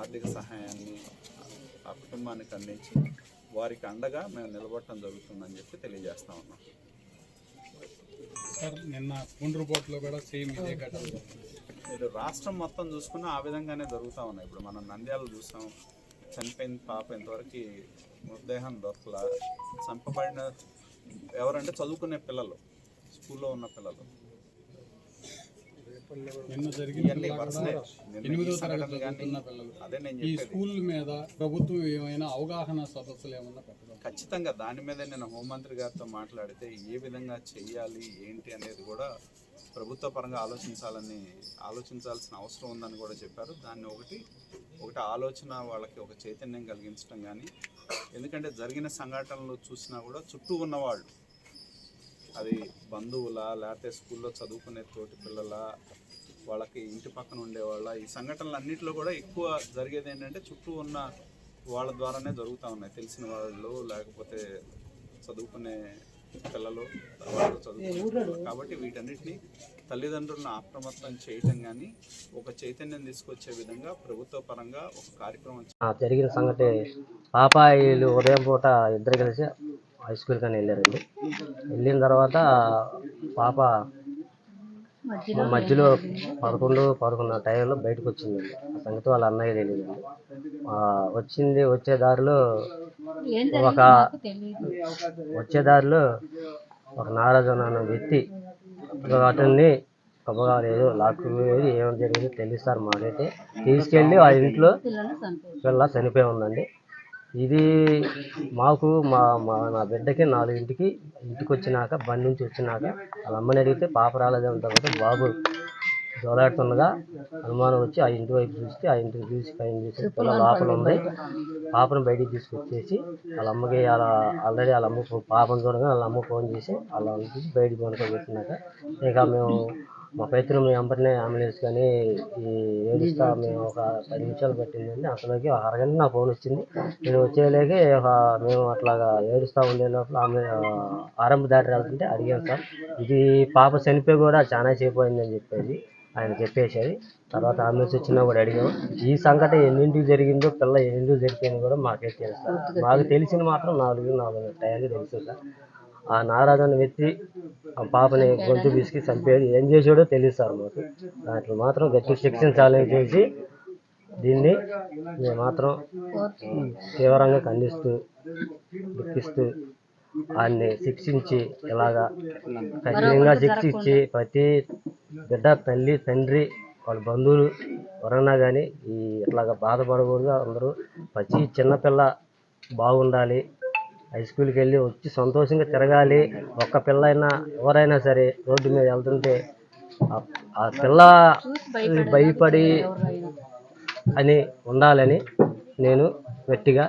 ఆర్థిక సహాయాన్ని ఆ కుటుంబానికి అందించి వారికి అండగా మేము నిలబడటం జరుగుతుందని చెప్పి తెలియజేస్తా ఉన్నాం. సార్ నిన్న పుండ్రుపోట్లో కూడా సేమ్ ఇదే ఘటన మీరు రాష్ట్రం మొత్తం చూసుకున్నా ఆ విధంగానే జరుగుతూ ఉన్నాయి. ఇప్పుడు మనం నంద్యాలు చూసాం. చనిపోయిన పాప ఇంతవరకు మృతదేహం దొరకల. చంపబడిన ఎవరంటే చదువుకునే పిల్లలు స్కూల్లో ఉన్న పిల్లలు. ఇవన్నీ వరుసనే. ఎనిమిదో తరగతి చదువుతున్న పిల్లలు. అదే నేను ఈ చెప్పేది. స్కూల్ మీద ప్రభుత్వం ఏమైనా అవగాహన సదస్సులు ఏమన్నా పెట్టడం ఖచ్చితంగా దాని మీద నేను హోంమంత్రి గారితో మాట్లాడితే ఏ విధంగా చెయ్యాలి ఏంటి అనేది కూడా ప్రభుత్వ పరంగా ఆలోచించాలని ఆలోచించాల్సిన అవసరం ఉందని కూడా చెప్పారు. దాన్ని ఒకటి ఒకటి ఆలోచన వాళ్ళకి ఒక చైతన్యం కలిగించడం కానీ ఎందుకంటే జరిగిన సంఘటనలు చూసినా కూడా చుట్టూ ఉన్నవాళ్ళు అది బంధువుల లేకపోతే స్కూల్లో చదువుకునే తోటి పిల్లల వాళ్ళకి ఇంటి పక్కన ఉండేవాళ్ళ ఈ సంఘటనలు అన్నింటిలో కూడా ఎక్కువ జరిగేది ఏంటంటే చుట్టూ ఉన్న వాళ్ళ ద్వారానే జరుగుతూ ఉన్నాయి. తెలిసిన వాళ్ళు లేకపోతే చదువుకునే పిల్లలు వాళ్ళు చదువుకునే కాబట్టి వీటన్నిటిని తల్లిదండ్రులను అప్రమత్తం చేయటం కానీ ఒక చైతన్యం తీసుకొచ్చే విధంగా ప్రభుత్వ పరంగా ఒక కార్యక్రమం జరిగిన సంగతి పాప వీళ్ళు ఉదయం పూట ఇద్దరు కలిసి హై స్కూల్ కానీ వెళ్ళారండి. వెళ్ళిన తర్వాత పాప మధ్యలో పదకొండు పదకొండు టైంలో బయటకు వచ్చింది ఆ సంగతి వాళ్ళ అన్నయ్య తెలియదు. వచ్చింది వచ్చే దారిలో ఒక వచ్చే దారిలో ఒక నారాజు అన్న వ్యక్తి అతన్ని గొప్పగా ఏదో లాక్కు ఏమో జరిగిందో తెలియదు సార్ మాకైతే. తీసుకెళ్ళి ఆ ఇంట్లో పిల్ల చనిపోయి ఉందండి. ఇది మాకు మా మా నా బిడ్డకి నాలుగింటికి ఇంటికి వచ్చినాక బండి నుంచి వచ్చినాక వాళ్ళ అమ్మని అడిగితే పాప రాలేదని తర్వాత బాబు జోలాడుతుండగా అనుమానం వచ్చి ఆ ఇంటి వైపు చూస్తే ఆ ఇంటికి చూసి పైన చూసి పిల్ల లోపల ఉంది. పాపను బయటికి తీసుకొచ్చేసి వాళ్ళ అమ్మకి వాళ్ళ ఆల్రెడీ వాళ్ళ అమ్మ పాపను చూడగా వాళ్ళ అమ్మ ఫోన్ చేసి వాళ్ళ చూసి బయటికి పనుకోబెట్టినాక ఇక మేము మా పైతృం మేము వెంబడినే అంబులెన్స్ కానీ ఈ ఏడుస్తా మేము ఒక పది నిమిషాలు పట్టిందండి. అంతలోకి ఒక అరగంట నా ఫోన్ వచ్చింది. నేను వచ్చేలాగే ఒక మేము అట్లాగా ఏడుస్తూ ఉండే లోపల ఆమె ఆరంభ దాటి వెళ్తుంటే అడిగాను సార్ ఇది పాప చనిపోయి కూడా చాలా సేపు అయిందని చెప్పేది ఆయన చెప్పేసేది తర్వాత అంబులెన్స్ వచ్చినా కూడా అడిగాము ఈ సంఘటన ఎన్నింటికి జరిగిందో పిల్ల ఎన్నింటికి జరిగిందో కూడా మాకే తెలుసు మాకు తెలిసింది మాత్రం నాలుగు నాలుగు టైంకి తెలుసు సార్. ఆ నారాజు అనే వ్యక్తి ఆ పాపని గొంతు బిసికి చంపేది ఏం చేసాడో తెలియదు సార్ మాకు. దాంట్లో మాత్రం గట్టి శిక్షించాలని చేసి దీన్ని మేము మాత్రం తీవ్రంగా ఖండిస్తూ దుఃఖిస్తూ ఆయన్ని శిక్షించి ఇలాగా కఠినంగా శిక్షించి ప్రతి బిడ్డ తల్లి తండ్రి వాళ్ళ బంధువులు ఎవరన్నా కానీ ఈ ఇట్లాగా బాధపడకూడదు. అందరూ ప్రతి చిన్నపిల్ల బాగుండాలి. హై స్కూల్కి వెళ్ళి వచ్చి సంతోషంగా తిరగాలి. ఒక్క పిల్ల అయినా ఎవరైనా సరే రోడ్డు మీద వెళ్తుంటే ఆ- పిల్ల భయపడి అని ఉండాలని నేను గట్టిగా